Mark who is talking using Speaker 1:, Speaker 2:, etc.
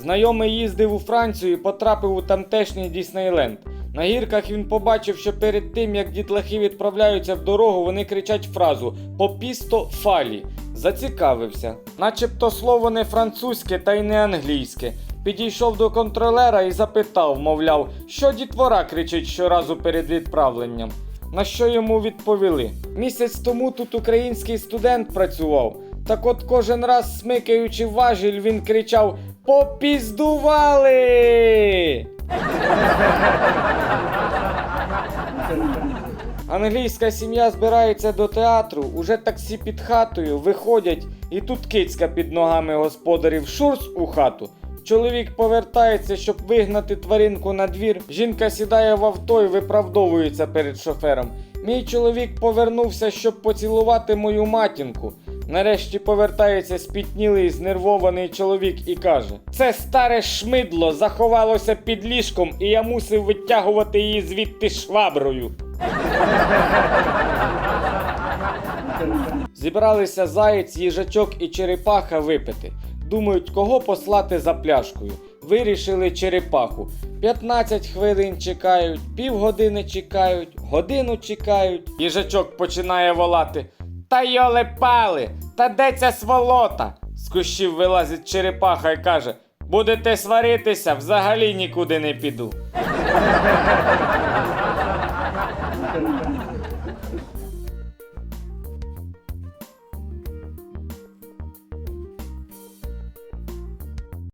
Speaker 1: Знайомий їздив у Францію і потрапив у тамтешній Діснейленд. На гірках він побачив, що перед тим, як дітлахи відправляються в дорогу, вони кричать фразу «Попісто фалі. Зацікавився. Начебто слово не французьке та й не англійське. Підійшов до контролера і запитав, мовляв, що дітвора кричить щоразу перед відправленням. На що йому відповіли? Місяць тому тут український студент працював. Так от кожен раз, смикаючи важіль, він кричав Попіздували! Англійська сім'я збирається до театру, уже таксі під хатою, виходять, і тут кицька під ногами господарів шурс у хату. Чоловік повертається, щоб вигнати тваринку на двір. Жінка сідає в авто і виправдовується перед шофером. Мій чоловік повернувся, щоб поцілувати мою матінку. Нарешті повертається спітнілий, знервований чоловік і каже: Це старе шмидло заховалося під ліжком, і я мусив витягувати її звідти шваброю. Зібралися заєць, їжачок і черепаха випити. Думають, кого послати за пляшкою. Вирішили черепаху. 15 хвилин чекають, півгодини чекають, годину чекають. Їжачок починає волати. Та йоле пали, та де ця сволота? З кущів вилазить черепаха і каже: Будете сваритися, взагалі нікуди не піду.